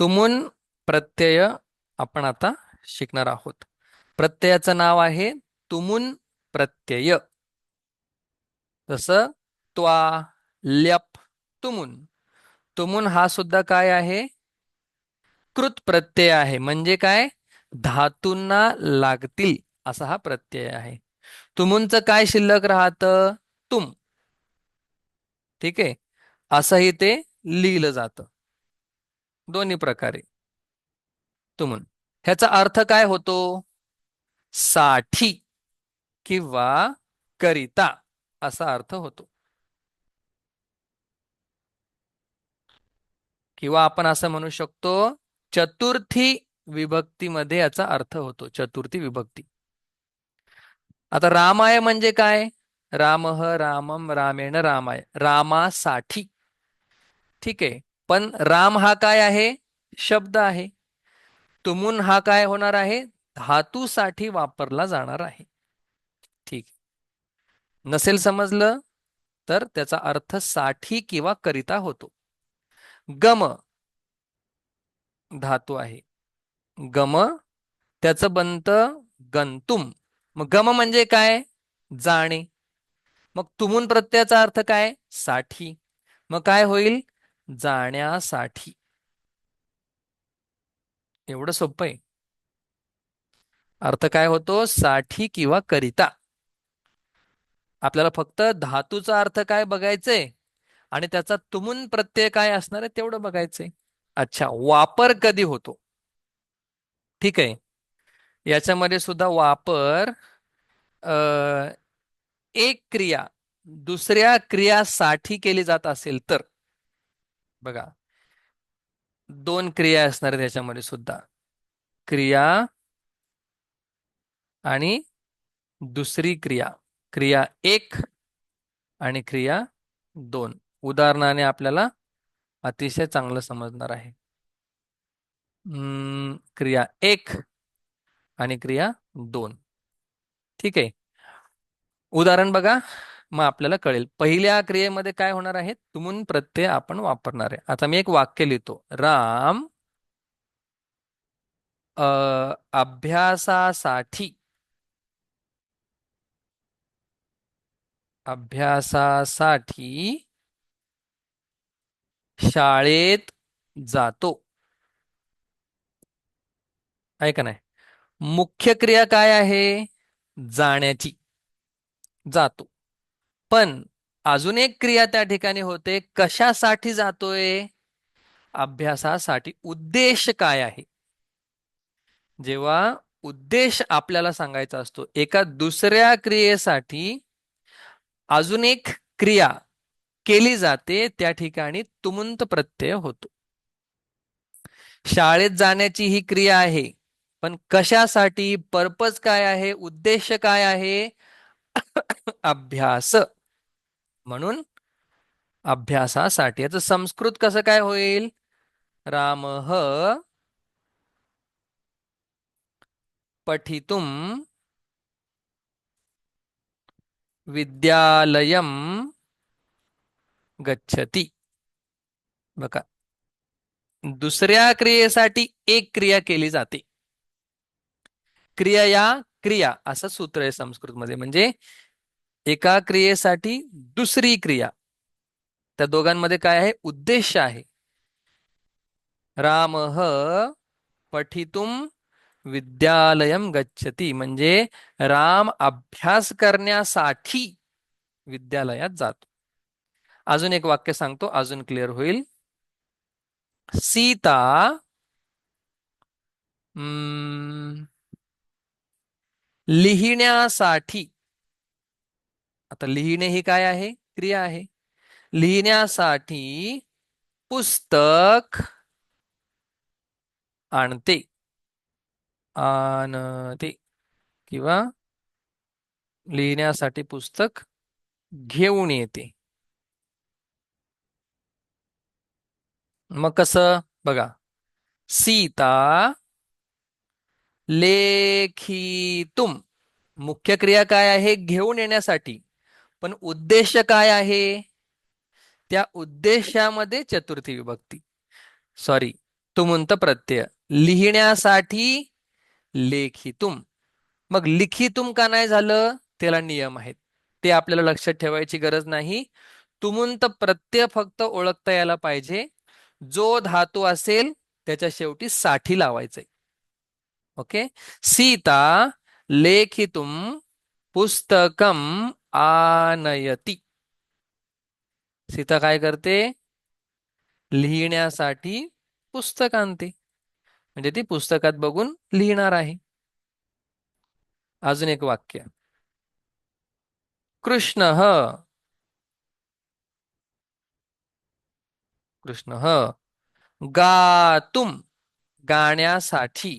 तुमुन प्रत्यय आपण आता शिकणार आहोत. प्रत्ययाचं नाव आहे तुमुन प्रत्यय. जसं त्वा ल्यप तुमुन. तुमुन हा सुद्धा काय आहे? कृत प्रत्यय आहे. म्हणजे काय? धातूंना लागतील असा हा प्रत्यय आहे. तुमुंच काय शिल्लक राहतं? तुम. ठीक आहे? असंही ते लिहिलं जातं. दोन्ही प्रकारे. तुमन ह्याचा अर्थ काय होतो? साठी किंवा करिता असा अर्थ होतो. किंवा आपण असं म्हणू शकतो चतुर्थी विभक्तीमध्ये याचा अर्थ होतो चतुर्थी विभक्ती. आता रामाय म्हणजे काय? रामह रामम रामेण रामाय. रामासाठी. ठीक आहे. पण राम हा काय आहे? शब्द आहे. तुमून हा काय होणार आहे? धातूसाठी वापरला जाणार आहे. ठीक. नसेल समजलं तर त्याचा अर्थसाठी किंवा करिता होतो. गम धातू आहे. गम त्याचं बनत गंतुम. मग गम म्हणजे काय? जाणे. मग तुमून प्रत्ययाचा अर्थ काय? साठी. मग काय होईल? जाण्यासाठी. एवढं सोपं आहे. अर्थ काय होतो? साठी किंवा करिता. आपल्याला फक्त धातूचा अर्थ काय बघायचंय? आणि त्याचा तुमून प्रत्यय काय असणार आहे? तेवढं बघायचंय. अच्छा वापर कधी होतो? ठीक आहे. याच्यामध्ये सुद्धा वापर एक क्रिया दुसऱ्या क्रियासाठी केली जात असेल तर. बघा. दोन क्रिया असणार त्याच्यामध्ये सुद्धा. क्रिया आणि दुसरी क्रिया. क्रिया एक आणि क्रिया दोन. उदाहरणाने आपल्याला अतिशय चांगलं समजणार आहे. क्रिया एक आणि क्रिया दोन. ठीक आहे. उदाहरण बघा. मग आपल्याला कळेल. पहिल्या क्रियेमध्ये काय होणार आहे? तुमून प्रत्यय आपण वापरणार आहे. आता मी एक वाक्य लिहितो. राम अभ्यासासाठी. अभ्यासासाठी शाळेत जातो. आहे का नाही? मुख्य क्रिया काय आहे? जाण्याची. जातो. पण अजून एक क्रिया त्या ठिकाणी होते कशासाठी जातोय? अभ्यासासाठी उद्देश काय आहे? जेव्हा उद्देश आपल्याला सांगायचा असतो एका दुसऱ्या क्रियेसाठी अजून एक क्रिया केली जाते त्या ठिकाणी तुमुंत प्रत्यय होतो. शाळेत जाण्याची ही क्रिया आहे पण कशासाठी? पर्पज काय आहे? उद्देश काय आहे? अभ्यास. म्हणून अभ्यासासाठी. याचं संस्कृत कसं काय होईल? राम पठितुम विद्यालयम गच्छती. बघा. दुसऱ्या क्रियेसाठी एक क्रिया केली जाते. क्रिया या क्रिया असं सूत्र आहे संस्कृतमध्ये. म्हणजे एका क्रियेसाठी दुसरी क्रिया. त्या दोघांमध्ये काय आहे? उद्देश आहे. राम पठितुम विद्यालयम गच्छती. म्हणजे राम अभ्यास करण्यासाठी विद्यालयात जातो. अजून एक वाक्य सांगतो अजून क्लिअर होईल. सीता लिहिण्यासाठी आता लिहिणे ही काय आहे? क्रिया आहे. लिहिण्यासाठी पुस्तक आणते. आणते. किंवा लिहिण्यासाठी पुस्तक घेऊन येते. मग कसं? बघा. सीता लेखी तुम मुख्य क्रिया काय आहे? घेऊन येण्यासाठी. पण उद्देश काय आहे? त्या उद्देशामध्ये चतुर्थी विभक्ती. सॉरी तुमुंत प्रत्यय. लिहिण्यासाठी लेखितुम. मग लिखितुम का नाही झालं? त्याला नियम आहेत. ते आपल्याला लक्षात ठेवायची गरज नाही. तुमंत प्रत्यय फक्त ओळखता यायला पाहिजे. जो धातू असेल त्याच्या शेवटी साठी लावायचंय. ओके सीता लेखितुम पुस्तकम आनयती. सीता काय करते? लिहिण्यासाठी पुस्तक आणते. म्हणजे ती पुस्तकात बघून लिहिणार आहे. अजून एक वाक्य. कृष्ण ह कृष्ण ह गातुम गाण्यासाठी.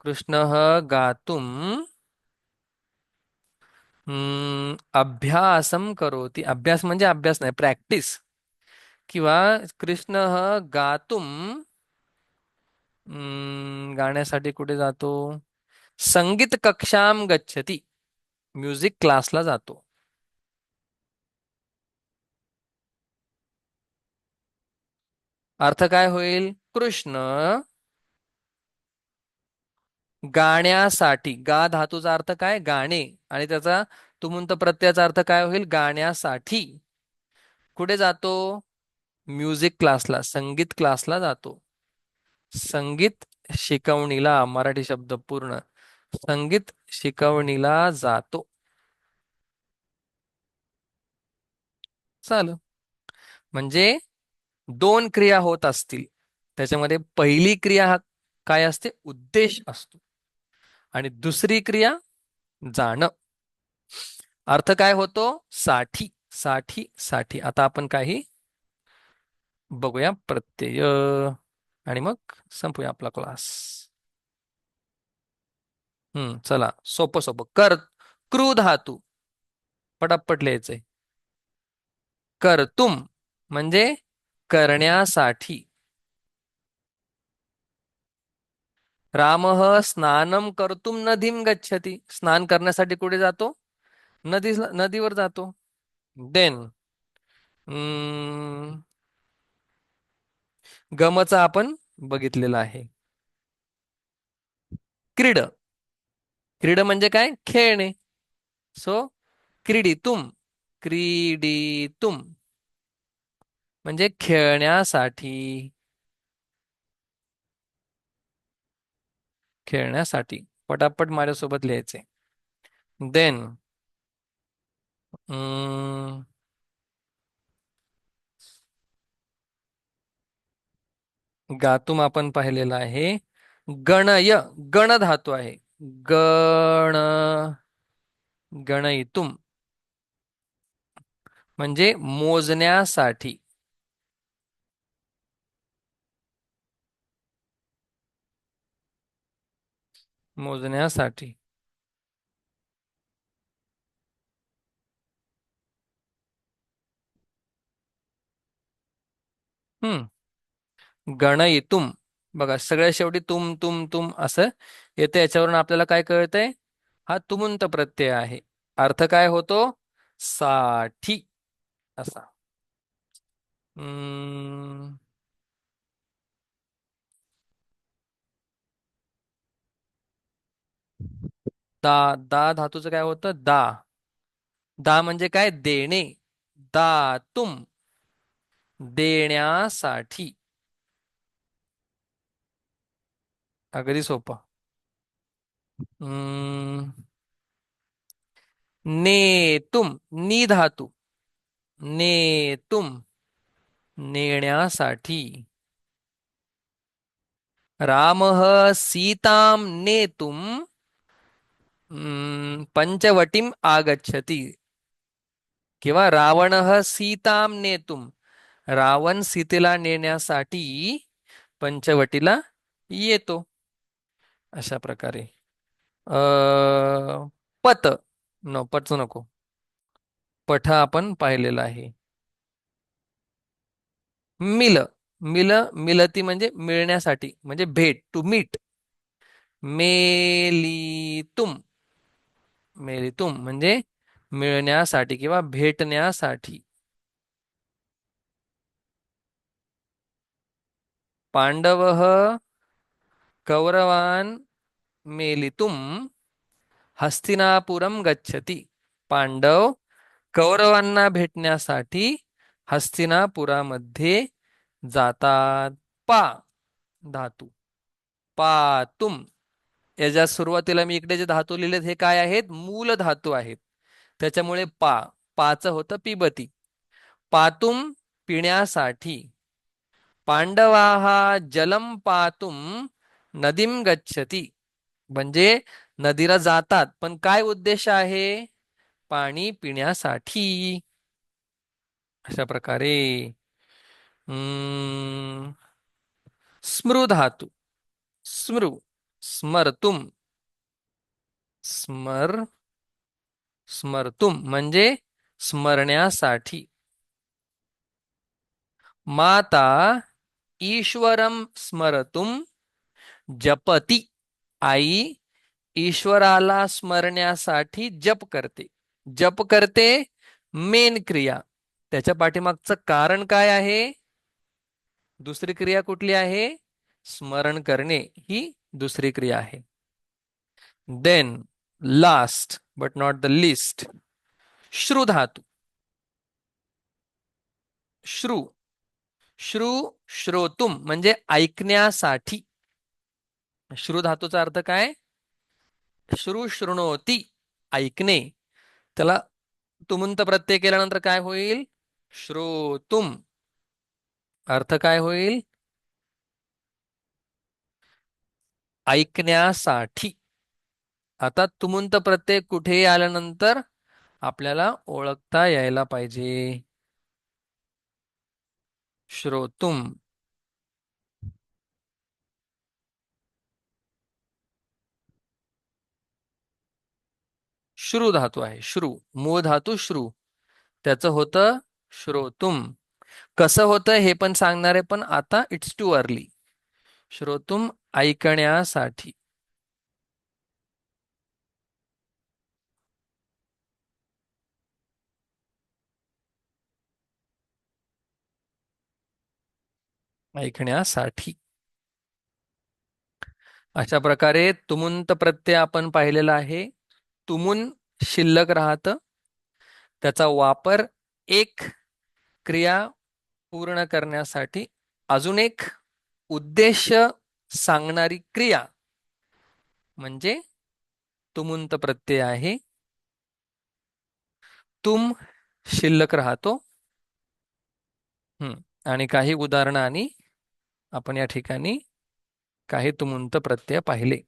कृष्ण गातुम अभ्यासम करोति. अभ्यास म्हणजे अभ्यास नाही प्रॅक्टिस. किंवा कृष्ण गातुम गाण्यासाठी कुठे जातो? संगीत कक्षाम गच्छती. म्युझिक क्लासला जातो. अर्थ काय होईल? कृष्ण गाण्यासाठी गा धातूचा अर्थ काय? गाणे. आणि त्याचा तुमुंत प्रत्ययाचा अर्थ काय होईल? गाण्यासाठी. कुठे जातो? म्युझिक क्लासला संगीत क्लासला जातो. संगीत शिकवणीला मराठी शब्द पूर्ण. संगीत शिकवणीला जातो. चाल. म्हणजे दोन क्रिया होत असतील. त्याच्यामध्ये पहिली क्रिया हा काय असते? उद्देश असतो. आणि दुसरी क्रिया जाणं. अर्थ काय होतो? साठी साठी साठी. आता आपण काही बघूया. प्रत्यय आणि मग संपूया आपला क्लास हम्म चला. सोपं सोपं. कर क्रू धातू पटापट लिहायचंय. करतुम म्हणजे करण्यासाठी. राम स्नानम करतुम नदीम गच्छती. स्नान करण्यासाठी कुठे जातो? नदी नदीवर जातो. देन गमचा आपण बघितलेला आहे. क्रीड. क्रीड म्हणजे काय? खेळणे. सो क्रीडी तुम क्रीडी तुम म्हणजे खेळण्यासाठी. खेळण्यासाठी. पटापट माझ्यासोबत लिहायचे देन गातुम आपण पाहिलेला आहे. गणय गण धातू आहे. गण गणयितुम. म्हणजे मोजण्यासाठी. मोजण्यासाठी हम्म गणयितुम. बघा सगळ्या शेवटी तुम तुम तुम असं येतं. याच्यावरून आपल्याला काय कळतंय? हा तुमुंत प्रत्यय आहे. अर्थ काय होतो? साठी. असा. दा दा धातूचं काय होतं? दा. दा म्हणजे काय? देणे. दा तुम. देण्यासाठी. अगदी सोपा. नेतुम नी धातू. नेतुम नेण्यासाठी. राम सीताम नेतुम पंचवटीम आगच्छति. किंवा रावण सीताम नेतुम रावण सीतेला नेण्यासाठी पंचवटीला येतो. अशा प्रकारे. अ पत. न पच नको. पठ आपण पाहिलेला आहे. मिल. मिल मिलती म्हणजे मिळण्यासाठी म्हणजे भेट टू मीट मेलितुम. मेलितुम म्हणजे मिळण्यासाठी किंवा भेटण्यासाठी. पांडव कौरवान मेलितुम हस्तिनापुरम गच्छती। पांडव कौरवांना भेटण्यासाठी हस्तिनापुरामध्ये जातात. पा. धातू. पातुम. याच्या सुरुवातीला मी इकडे जे धातू लिहिलेत हे काय आहेत? मूल धातू आहेत. त्याच्यामुळे पा. पाच होतं पिबती. पातुम पिण्यासाठी पांडवाहा जलम पातुम नदीम गच्छती. म्हणजे नदीला जातात. पण काय उद्देश आहे? पाणी पिण्यासाठी. अशा प्रकारे. स्मृधातू स्मृ स्मर्तुम. स्मर. स्मर्तुम. म्हणजे स्मरण्यासाठी. माता ईश्वरम स्मरतुम. जपती. आई ईश्वराला स्मरण्यासाठी जप करते. जप करते मेन क्रिया. त्याच्या पाठीमागचं कारण काय आहे? दुसरी क्रिया कुठली आहे? स्मरण करणे ही दुसरी क्रिया आहे. Then last but not the least श्रुधातू श्रु. श्रु श्रोतुम म्हणजे ऐकण्यासाठी. श्रु धातूचा अर्थ काय? श्रु शृणोती ऐकणे. त्याला तुमंत प्रत्यय केल्यानंतर काय होईल? श्रोतुम. अर्थ काय होईल? ऐकण्यासाठी. आता तुमंत प्रत्यय कुठेही आल्यानंतर आपल्याला ओळखता यायला पाहिजे? श्रोतुम. श्रु धातू आहे. श्रु. मूळ धातू श्रु. त्याचं होतं श्रोतुम. कसं होतं हे पण सांगणार आहे पण आता इट्स टू अर्ली श्रोतुम ऐकण्यासाठी. ऐकण्यासाठी. अशा प्रकारे तुमुंत प्रत्यय आपण पाहिलेला आहे. तुमुन शिल्लक राहत. त्याचा वापर एक क्रिया पूर्ण करण्यासाठी अजून एक उद्देश सांगणारी क्रिया म्हणजे तुमुंत प्रत्यय आहे. तुम शिल्लक राहतो. हम्म आणि काही उदाहरणांनी आपण या ठिकाणी काही तुमुंत प्रत्यय पाहिले.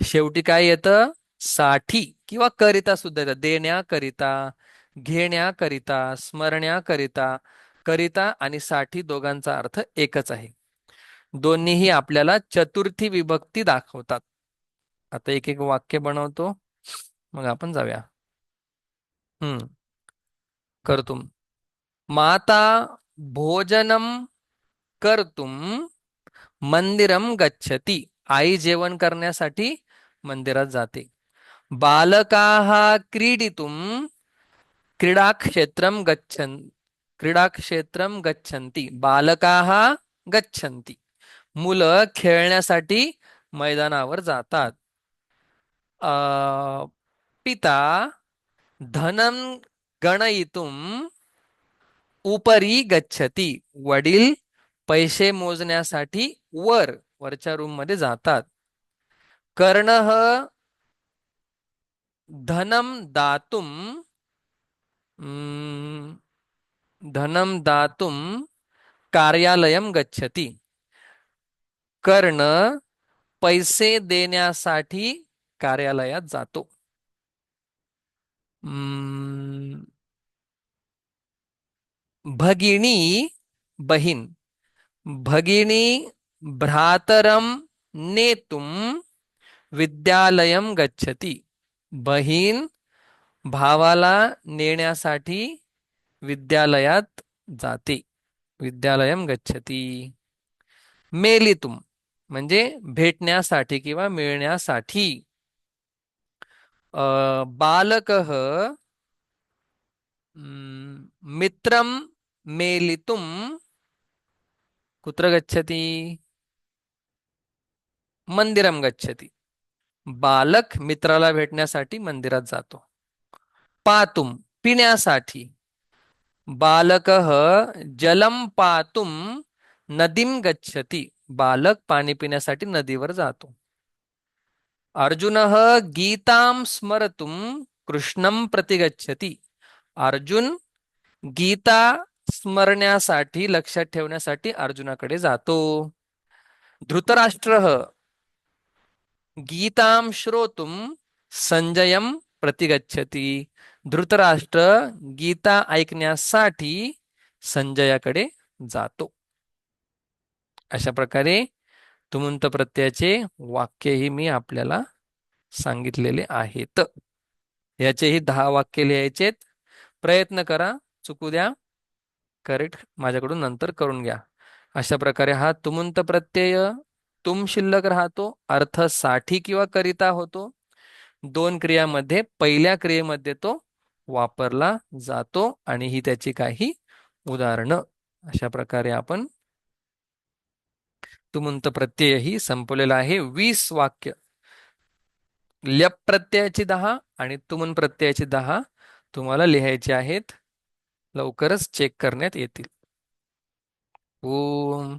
शेवटी काय येतं? साठी किंवा करिता सुद्धा देण्याकरिता घेण्याकरिता स्मरण्याकरिता करिता आणि साठी दोघांचा अर्थ एकच आहे. दोन्हीही आपल्याला चतुर्थी विभक्ती दाखवतात. आता एक एक वाक्य बनवतो. मग आपण जाऊया. हम्म. करतो माता भोजनम करतुम मंदिरम गच्छती. आई जेवण करण्यासाठी मंदिरात जाते. बालकाः क्रीडितुं क्रीडाक्षेत्रं गच्छन् क्रीडाक्षेत्रं गच्छन्ति बालकाः गच्छन्ति। मुलं खेळण्यासाठी मैदानावर जातात। पिता धनं गणयितुम् उपरी गच्छती। वडील पैसे मोजण्यासाठी वर वरच्या रूममध्ये जातात। कर्ण धनम दातुम धनम दातुम कार्यालयं गच्छती। कर्ण पैसे देण्यासाठी कार्यालयात जातो। भगिनी बहीण भगिनी भ्रातरम नेतुम विद्यालयं गच्छती। बहीण भावाला नेण्यासाठी विद्यालयात जाते. विद्यालयम गच्छती. मेलितुम म्हणजे भेटण्यासाठी किंवा मिळण्यासाठी. बालक मित्रम मेलितुम. कुत्र गच्छती? मंदिरम गच्छती. बालक मित्राला भेटण्यासाठी मंदिरात जातो. पातुम पिण्यासाठी. बालक जलम पातुम नदीम गच्छती. बालक पाणी पिण्यासाठी नदीवर जातो. अर्जुन गीताम स्मरतुम कृष्णम प्रतिगच्छती. अर्जुन गीता स्मरण्यासाठी लक्षात ठेवण्यासाठी अर्जुनाकडे जातो. धृतराष्ट्र गीतां श्रोतुं संजयम प्रतिगच्छती। धृतराष्ट्र गीता ऐकण्यासाठी संजयाकडे जातो। अशा प्रकारे तुमंत प्रत्ययाचे वाक्यही मी आपल्याला सांगितलेले आहेत। याचेही दहा वाक्य लिहायचेत। प्रयत्न करा चुकू द्या करेक्ट माझ्याकडून नंतर करून घ्या। अशा प्रकारे हा तुमंत प्रत्यय तुम शिल्लक राहतो अर्थसाठी किंवा करिता होतो. दोन क्रियामध्ये पहिल्या क्रियेमध्ये तो वापरला जातो आणि ही त्याची काही उदाहरणं. अशा प्रकारे आपण तुमंत प्रत्यय ही संपवलेला आहे. वीस वाक्य. ल्यप प्रत्ययाची दहा आणि तुमन प्रत्ययाची दहा तुम्हाला लिहायचे आहेत. लवकरच चेक करण्यात येतील. ओम.